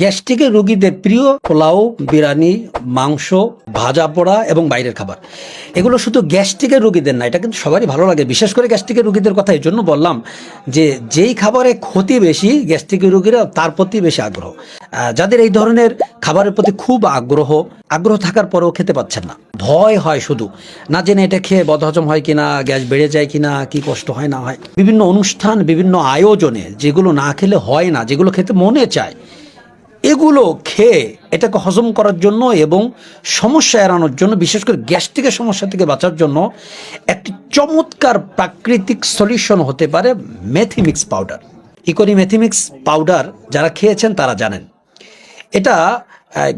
গ্যাস্ট্রিকের রোগীদের প্রিয় পোলাও, বিরিয়ানি, মাংস, ভাজা পোড়া এবং বাইরের খাবার। এগুলো শুধু গ্যাস্ট্রিকের রোগীদের না, এটা কিন্তু সবারই ভালো লাগে। বিশেষ করে গ্যাস্ট্রিকের রোগীদের কথা এই জন্য বললাম যে, যেই খাবারে ক্ষতি বেশি গ্যাস্ট্রিকের রোগীরা, তার প্রতি বেশি আগ্রহ। যাদের এই ধরনের খাবারের প্রতি খুব আগ্রহ আগ্রহ থাকার পরেও খেতে পাচ্ছেন না। ভয় হয় শুধু। না জেনে এটা খেয়ে বদহজম হয় কিনা, গ্যাস বেড়ে যায় কিনা, কি কষ্ট হয় না হয়। বিভিন্ন অনুষ্ঠান, বিভিন্ন আয়োজনে যেগুলো না খেলে হয় না, যেগুলো খেতে মনে চায় এগুলো খেয়ে এটাকে হজম করার জন্য এবং সমস্যা এড়ানোর জন্য, বিশেষ করে গ্যাস্ট্রিকের সমস্যা থেকে বাঁচার জন্য একটি চমৎকার প্রাকৃতিক সলিউশন হতে পারে মেথিমিক্স পাউডার। ইকোনি মেথিমিক্স পাউডার যারা খেয়েছেন তারা জানেন। এটা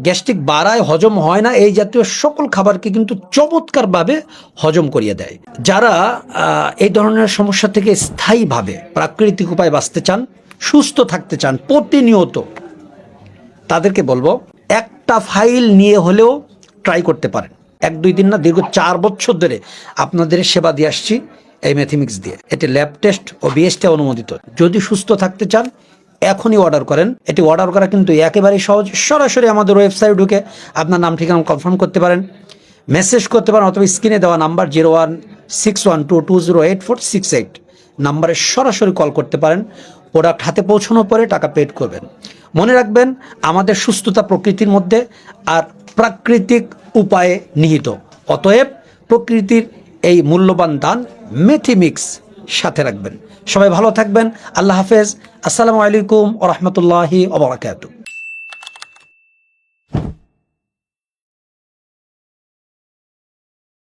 গ্যাস্ট্রিক বাড়ায়, হজম হয় না, এই জাতীয় সকল খাবারকে কিন্তু চমৎকারভাবে হজম করিয়ে দেয়। যারা এই ধরনের সমস্যা থেকে স্থায়ীভাবে প্রাকৃতিক উপায় বাঁচতে চান, সুস্থ থাকতে চান, প্রতিনিয়ত তাদেরকে বলব, একটা ফাইল নিয়ে হলেও ট্রাই করতে পারেন। এক, দুই দিন না, দীর্ঘ চার বছর ধরে আপনাদের সেবা দিয়ে আসছি এই ম্যাথিমিক্স দিয়ে। এটি ল্যাব টেস্ট ও বিএসটি অনুমোদিত। যদি সুস্থ থাকতে চান, এখনই অর্ডার করেন। এটি অর্ডার করা কিন্তু একেবারেই সহজ। সরাসরি আমাদের ওয়েবসাইট ঢুকে আপনার নাম, ঠিকানা কনফার্ম করতে পারেন। মেসেজ করতে পারেন অথবা স্ক্রিনে দেওয়া number zero one six one two two zero eight four six eight নাম্বারে সরাসরি কল করতে পারেন। প্রোডাক্ট হাতে পৌঁছানোর পরে টাকা পেড করবেন। মনে রাখবেন, আমাদের সুস্থতা প্রকৃতির মধ্যে আর প্রাকৃতিক উপায়ে নিহিত। অতএব প্রকৃতির এই মূল্যবান দান মেথিমিক্স সাথে রাখবেন। সবাই ভালো থাকবেন। আল্লাহ হাফেজ। আসসালামু আলাইকুম ও রহমতুল্লাহি ওবরাকাতু